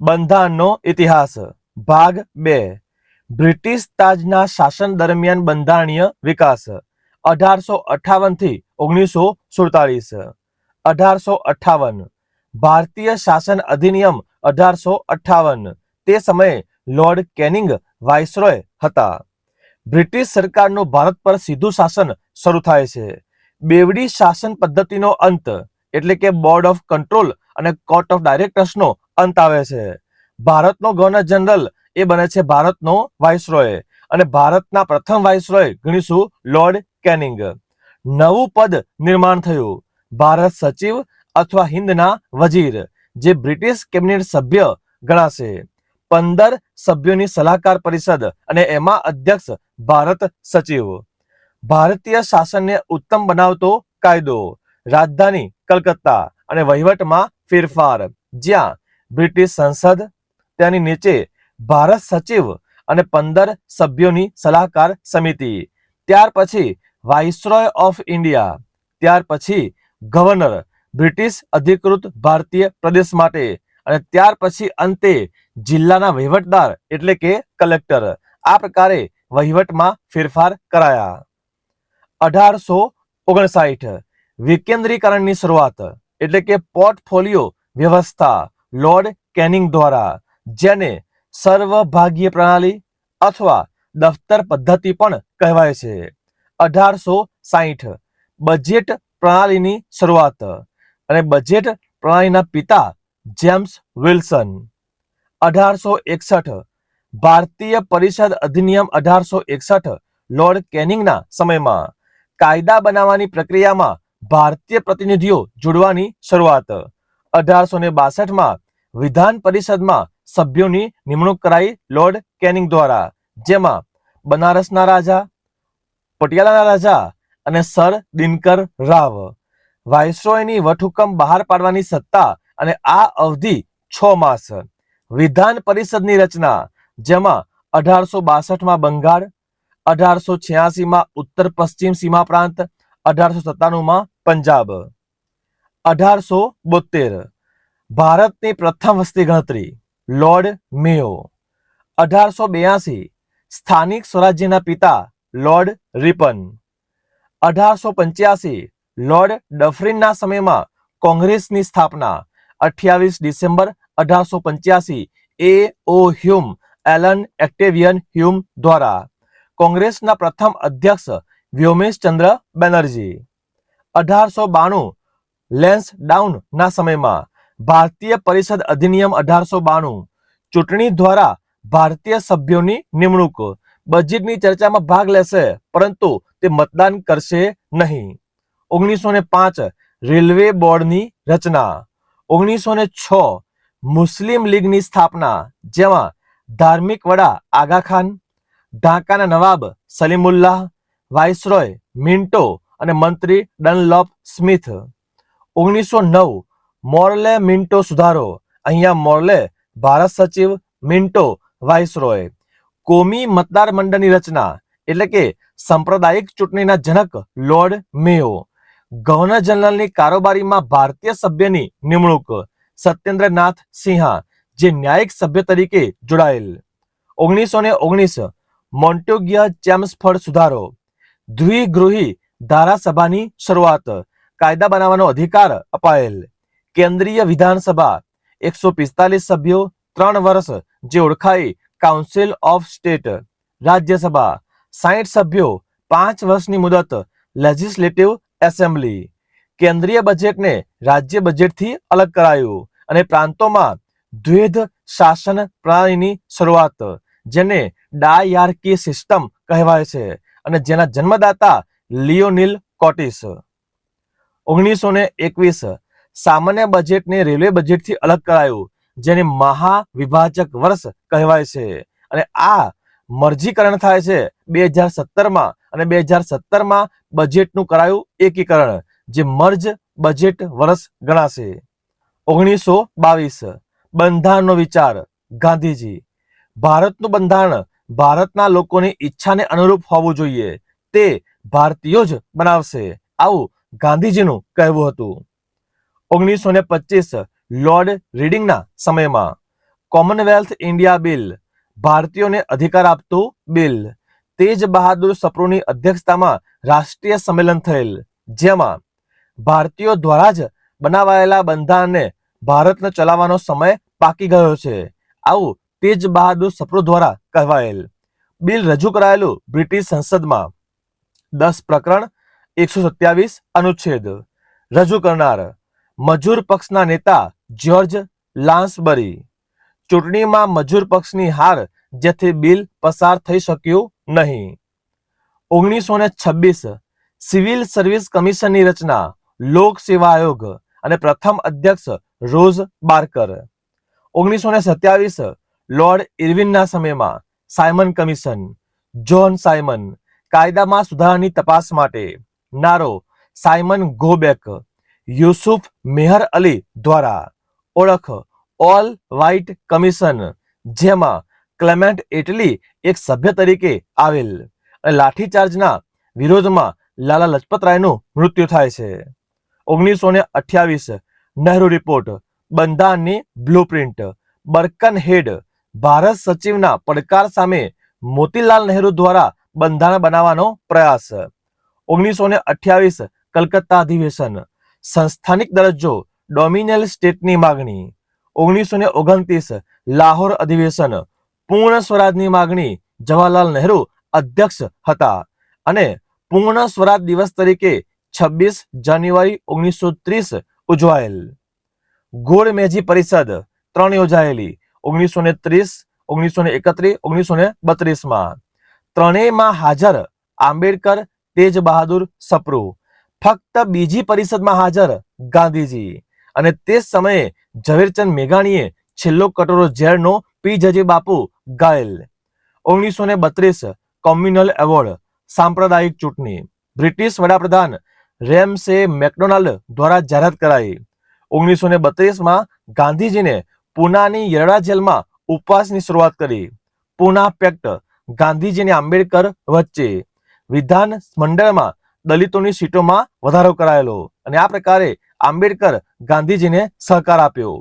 બંધારણનો ઇતિહાસ. ભાગ બે. બ્રિટિશ તાજના શાસન દરમિયાન બંધારણીય વિકાસ. અઢારસો અઠાવનથી ઓગણીસો સુડતાલીસ. અઢારસો અઠાવન. ભારતીય શાસન અધિનિયમ અઢારસો અઠાવન. તે સમયે લોર્ડ કેનિંગ વાઇસરોય હતા. બ્રિટિશ સરકારનું ભારત પર સીધું શાસન શરૂ થાય છે. બેવડી શાસન પદ્ધતિનો અંત, એટલે કે બોર્ડ ઓફ કંટ્રોલ અને કોર્ટ ઓફ ડાયરેક્ટર્સનો અંત આવે છે. ભારતનો ગવર્નર જનરલ એ બને છે ભારતનો વાઇસરોય અને ભારતના પ્રથમ વાઇસરોય ગણીશું લોર્ડ કેનિંગ નવું પદ નિર્માણ થયું. ભારત સચિવ અથવા હિન્દના વજીર, જે બ્રિટિશ કેબિનેટ સભ્ય ગણાશે. પંદર સભ્યોની સલાહકાર પરિષદ અને એમાં અધ્યક્ષ ભારત સચિવ. ભારતીય શાસનને ઉત્તમ બનાવતો કાયદો, રાજધાની કલકત્તા અને વહીવટમાં ફેરફાર. જ્યાં બ્રિટિશ સંસદ, તેની નીચે ભારત સચિવ અને પંદર સભ્યોની સલાહકાર સમિતિ, ત્યાર પછી વાઇસરોય ઓફ ઇન્ડિયા, ત્યાર પછી ગવર્નર, બ્રિટિશ અધિકૃત ભારતીય પ્રદેશ માટે અને ત્યાર પછી અંતે જિલ્લાના વહીવટદાર એટલે કે કલેક્ટર. આ પ્રકારે વહીવટમાં ફેરફાર કરાયા. અઢારસો ઓગણસાઠ, વિકેન્દ્રીકરણની શરૂઆત એટલે કે પોર્ટફોલિયો વ્યવસ્થા. લોર્ડ કેનિંગ દ્વારા, જેને સર્વભાગીય પ્રણાલી અથવા દફતર પદ્ધતિ પણ કહેવાય છે. અઢારસો સાહીઠ બજેટ પ્રણાલીની શરૂઆત અને બજેટ પ્રણાલીના પિતા જેમ્સ વિલ્સન. અઢારસો એકસઠ, ભારતીય પરિષદ અધિનિયમ અઢારસો એકસઠ લોર્ડ કેનિંગના સમયમાં કાયદા બનાવવાની પ્રક્રિયામાં ભારતીય પ્રતિનિધિઓ જોડવાની શરૂઆત. અઢારસો ને બાસઠમાં વિધાન પરિષદમાં સભ્યોની નિમણૂક કરાઈ લોર્ડ કેનિંગ દ્વારા, જેમાં બનારસના રાજા, પટિયાલાના રાજા અને સર દિનકર રાવ. વાઇસરોયની વટહુકમ બહાર પાડવાની સત્તા અને આ અવધિ છ માસ. વિધાન પરિષદની રચના, જેમાં અઢારસો બાસઠમાં બંગાળ, અઢારસો છ્યાસીમાં ઉત્તર પશ્ચિમ સીમા પ્રાંત, અઢારસો સત્તાણુંમાં પંજાબ, અઢારસો બોતેર ભારતની પ્રથમ વસ્તી ગણતરી, લોર્ડ મેયો. અઢારસો બ્યાસી, સ્થાનિક સ્વરાજ્યના પિતા લોર્ડ રિપન. અઢારસો પંચ્યાસી, લોર્ડ ડફરિનના સમયમાં કોંગ્રેસની સ્થાપના. અઠ્યાવીસ ડિસેમ્બર અઢારસો પંચ્યાસી, A. O. Hume, Allan Octavian Hume દ્વારા કોંગ્રેસના પ્રથમ અધ્યક્ષ વ્યોમેશચંદ્ર બેનર્જી. અઢારસો બાણું, લેન્સ ડાઉનના સમયમાં ભારતીય પરિષદ અધિનિયમ અઢારસો બાણું. ચૂંટણી દ્વારા ભારતીય સભ્યોની નિમણૂક. બજેટની ચર્ચામાં ભાગ લેશે, પરંતુ તે મતદાન કરશે નહીં. ઓગણીસો ને પાંચ રેલવે બોર્ડની રચના. ઓગણીસો ને છ મુસ્લિમ લીગની સ્થાપના, જેમાં ધાર્મિક વડા આગા ખાન, ઢાકાના નવાબ સલીમુલ્લાહ, વાઇસરોય, મિન્ટો અને મંત્રી ડનલોપ સ્મિથ. ઓગણીસો નવ મોર્લે મિન્ટો સુધારો. અહીંયા મોરલે ભારત સચિવ મિન્ટો વાઇસરોય. કોમી મતદાર મંડળની રચના, એટલે કે સાંપ્રદાયિક ચૂંટણીના જનક લોર્ડ મેયો. ગવર્નર જનરલની કારોબારીમાં ભારતીય સભ્યની નિમણૂક, સત્યેન્દ્રનાથ સિંહા, જે ન્યાયિક સભ્ય તરીકે જોડાયેલ. ઓગણીસો ને ઓગણીસ, મોન્ટેગ્ય ચેમ્સફર્ડ સુધારો. દ્વિગૃહી ધારાસભાની શરૂઆત, કાયદા બનાવવાનો અધિકાર અપાયેલ. કેન્દ્રીય વિધાનસભા. એકસો પિસ્તાલીસ સભ્યો ત્રણ વર્ષ જે ઓળખાય કાઉન્સિલ ઓફ સ્ટેટ રાજ્યસભા. સાહીઠ સભ્યો પાંચ વર્ષની મુદત લેજિસ્લેટિવ એસેમ્બલી કેન્દ્રીય બજેટને રાજ્ય બજેટથી અલગ કરાયું અને પ્રાંતોમાં દ્વૈધ શાસન પ્રણાલીની શરૂઆત, જેને ડાયાર્કી સિસ્ટમ કહેવાય છે અને જેના જન્મદાતા લિયોનિલ કોટિસ. ઓગણીસો ને એકવીસ સામાન્ય બજેટને રેલવે બજેટથી અલગ કરાયું, જેને મહાવિભાજક વર્ષ કહેવાય છે. અને આ મર્જીકરણ થાય છે બે હજાર સત્તરમાં અને બે હજાર સત્તરમાં બજેટનું કરાયું એકીકરણ, જે મર્જ બજેટ વર્ષ ગણાશે. ઓગણીસો બાવીસ, બંધારણનો વિચાર, ગાંધીજી. ભારતનું બંધારણ ભારતના લોકોની ઈચ્છાને અનુરૂપ હોવું જોઈએ. તે ભારતીયો જ બનાવશે. આવું ગાંધીજીનું કહેવું હતું. ઓગણીસો ને પચીસ લોર્ડ રીડિંગના સમયમાં કોમનવેલ્થ ઇન્ડિયા બિલ, ભારતીયોને અધિકાર આપતું બિલ, તેજ બહાદુર સપ્રુની અધ્યક્ષતામાં રાષ્ટ્રીય સંમેલન થયેલ, જેમાં ભારતીયો દ્વારા જ બનાવાયેલા બંધારણને ભારતને ચલાવવાનો સમય પાકી ગયો છે. આવું તેજ બહાદુર સપ્રુ દ્વારા કહેવાયેલ. બિલ રજૂ કરાયેલું બ્રિટિશ સંસદમાં. દસ પ્રકરણ, એકસો સત્યાવીસ અનુચ્છેદ. રજૂ કરનાર મજૂર પક્ષના નેતા જ્યોર્જ લાન્સબરી ચૂંટણીમાં મજૂર પક્ષની હાર જેથી બિલ પસાર થઈ શક્યું નહીં. ઓગણીસો ને છવ્વીસ સિવિલ સર્વિસ કમિશનની રચના, લોક સેવા આયોગ અને પ્રથમ અધ્યક્ષ રોઝ બાર્કર. ઓગણીસો ને સત્યાવીસ લોર્ડ ઇરવિનના સમયમાં સાયમન કમિશન જોન સાયમન, કાયદામાં સુધારાની તપાસ માટે, નારો Simon go back Yusuf Meher Ali દ્વારા ઓળખ ઓલ વ્હાઇટ કમિશન, જેમાં ક્લેમેન્ટ ઇટલી એક સભ્ય તરીકે આવેલ. અને લાઠીચાર્જના વિરોધમાં લાલા લજપતરાયનું મૃત્યુ થાય છે. ઓગણીસો ને અઠ્યાવીસ નહેરુ રિપોર્ટ, બંધારણની બ્લુપ્રિન્ટ, બર્કન હેડ, ભારત સચિવના પડકાર સામે મોતીલાલ નહેરુ દ્વારા બંધારણ બનાવવાનો પ્રયાસ. ઓગણીસો ને અઠ્યાવીસ કલકત્તા અધિવેશન સંસ્થાનિક દરજ્જો ડોમિનેલ સ્ટેટની માગણી. ઓગણીસો ને ઓગણત્રીસ લાહોર અધિવેશન પૂર્ણ સ્વરાજની માગણી જવાહરલાલ નહેરુ અધ્યક્ષ હતા અને પૂર્ણ સ્વરાજ દિવસ તરીકે છવ્વીસ જાન્યુઆરી ઓગણીસો ત્રીસ ઉજવાયેલ. ગોળ મેજી પરિષદ ત્રણ યોજાયેલી ઓગણીસો ને ત્રીસ ઓગણીસો ને એકત્રીસ ઓગણીસો ને બત્રીસમાં. ત્રણેયમાં હાજર આંબેડકર તેજ બહાદુર સપ્રુ ફક્ત બીજી પરિષદમાં હાજર ગાંધીજી. અને તે સમયે ઝવેરચંદ મેઘાણીએ છેલ્લો કટોરો ઝેરનો પી જજે બાપુ ગાયેલ. ઓગણીસો ને બત્રીસ કોમ્યુનલ એવોર્ડ, સાંપ્રદાયિક ચૂંટણી. બ્રિટિશ વડાપ્રધાન રેમ્સે મેકડોનાલ્ડ દ્વારા જાહેરાત કરાઈ. ઓગણીસો ને બત્રીસમાં ગાંધીજીને પૂનાની યરડા જેલમાં ઉપવાસની શરૂઆત કરી. પૂના પેક્ટ ગાંધીજી આંબેડકર વચ્ચે. વિધાન મંડળમાં દલિતોની સીટોમાં વધારો કરાયેલો અને આ પ્રકારે આંબેડકર ગાંધીજીને સહકાર આપ્યો.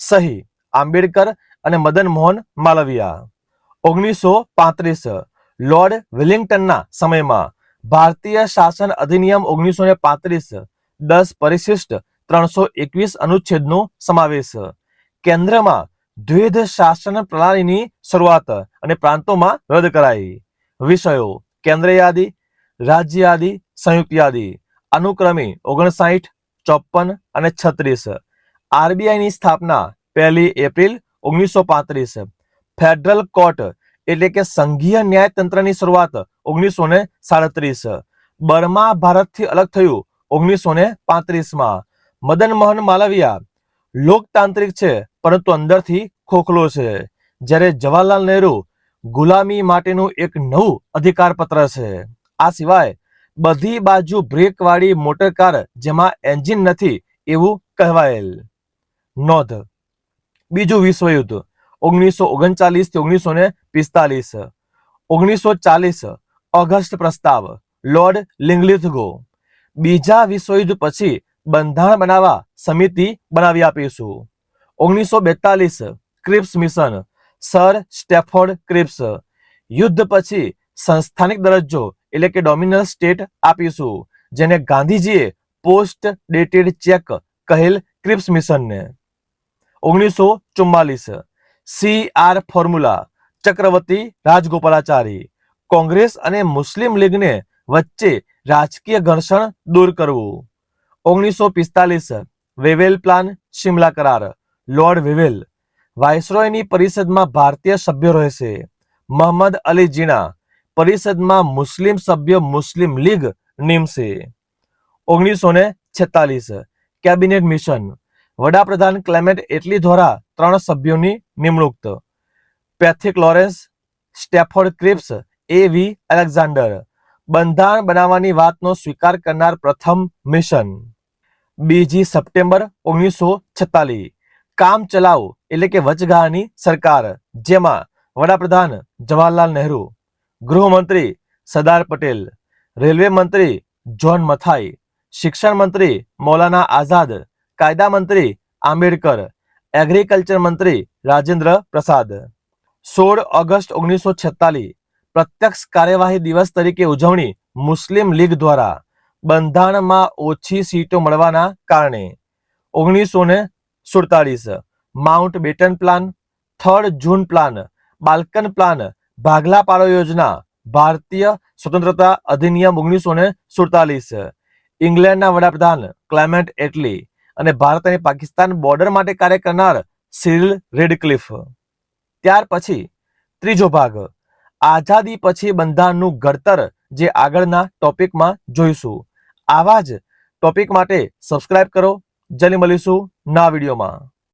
સહી, આંબેડકર અને મદન મોહન માલવિયા. ઓગણીસો પાંત્રીસ, લોર્ડ વિલિંગ્ટનના સમયમાં ભારતીય શાસન અધિનિયમ ઓગણીસો ને પાંત્રીસ, દસ પરિશિષ્ટ ત્રણસો એકવીસ અનુચ્છેદનો સમાવેશ. કેન્દ્રમાં દ્વિધ શાસન પ્રણાલીની શરૂઆત અને પ્રાંતોમાં રદ કરાઈ. વિષયો કેન્દ્ર યાદી રાજ્ય યાદી સંયુક્ત યાદી. અનુક્રમે ઓગણસાઠ ચોપન અને છત્રીસ. આરબીઆઈની સ્થાપના પહેલી એપ્રિલ ઓગણીસો પાંત્રીસ. ફેડરલ કોર્ટ એટલે કે સંઘીય ન્યાયતંત્રની શરૂઆત ઓગણીસો ને સાડત્રીસ. બર્મા ભારતથી અલગ થયું ઓગણીસો ને પાંત્રીસમાં. મદન મોહન માલવિયા લોકતાંત્રિક છે, પરંતુ અંદરથી ખોખલો છે. જ્યારે જવાહરલાલ નહેરુ ગુલામી માટેનું એક નવું અધિકાર પત્ર છે. આ સિવાય બધી બાજુ બ્રેક વાળી મોટર કાર જેમાં એન્જિન નથી એવું કહેવાયેલ. નોંધ. બીજું વિશ્વયુદ્ધ. ઓગણીસો ઓગણચાલીસથી ઓગણીસો ને પિસ્તાલીસ. ઓગણીસો ચાલીસ. ઓગસ્ટ પ્રસ્તાવ. Lord Linlithgow. બીજા વિશ્વયુદ્ધ પછી બંધારણ બનાવવા સમિતિ બનાવી આપીશું. ઓગણીસો બેતાલીસ. Cripps mission. Sir Stafford Cripps. યુદ્ધ પછી સંસ્થાનિક દરજ્જો એટલે કે ડોમિનલ સ્ટેટ આપીશું, જેને ગાંધીજીએ પોસ્ટ ડેટેડ ચેક કહેલ ક્રિપ્સ મિશનને ઓગણીસો ચુમ્માલીસ C R formula Chakravarti Rajagopalachari, Congress અને મુસ્લિમ લીગને વચ્ચે રાજકીય ઘર્ષણ દૂર કરવું. ઓગણીસો પિસ્તાલીસ, વેવેલ પ્લાન, શિમલા કરાર, લોર્ડ વેવેલ. વાઇસરોયની પરિષદમાં ભારતીય સભ્યો રહેશે, મોહમ્મદ અલી જીણા પરિષદમાં મુસ્લિમ સભ્ય મુસ્લિમ લીગ નિમશે. ઓગણીસો ને છેતાલીસ. Cabinet mission. વડાપ્રધાન ક્લેમેન્ટ એટલી દ્વારા ત્રણ સભ્યોની નિમણૂક. Pethick Lawrence, Stafford Cripps, A V Alexander. બંધારણ બનાવવાની વાતનો સ્વીકાર કરનાર પ્રથમ મિશન. બીજી સપ્ટેમ્બર ઓગણીસો છેતાલીસ કામ ચલાવ એટલે કે વચગાળાની સરકાર. જેમાં વડાપ્રધાન જવાહરલાલ નહેરુ ગૃહમંત્રી સરદાર પટેલ, રેલવે મંત્રી જ્હોન મથાઈ, શિક્ષણ મંત્રી મૌલાના આઝાદ, કાયદા મંત્રી આંબેડકર, એગ્રીકલ્ચર મંત્રી રાજેન્દ્ર પ્રસાદ. સોળ ઓગસ્ટ ઓગણીસો છેતાલીસ, પ્રત્યક્ષ કાર્યવાહી દિવસ તરીકે ઉજવણી મુસ્લિમ લીગ દ્વારા બંધારણમાં ઓછી સીટો મળવાના કારણે. ઓગણીસો ને સુડતાલીસ Mountbatten plan, third June plan, Balkan plan ભાગલા પાડો યોજના ભારતીય સ્વતંત્રતા અધિનિયમ ઓગણીસો ને સુડતાલીસ. ઇંગ્લેન્ડના વડાપ્રધાન ક્લેમેન્ટ એટલી અને ભારત અને પાકિસ્તાન બોર્ડર માટે કાર્ય કરનાર સિરિલ રેડક્લિફ. ત્યાર પછી ત્રીજો ભાગ, આઝાદી પછી બંધારણનું ઘડતર જે આગળના ટોપિકમાં જોઈશું. આવા જ ટોપિક માટે સબસ્ક્રાઇબ કરો. જલ્દી મળીશું ના વિડીયોમાં.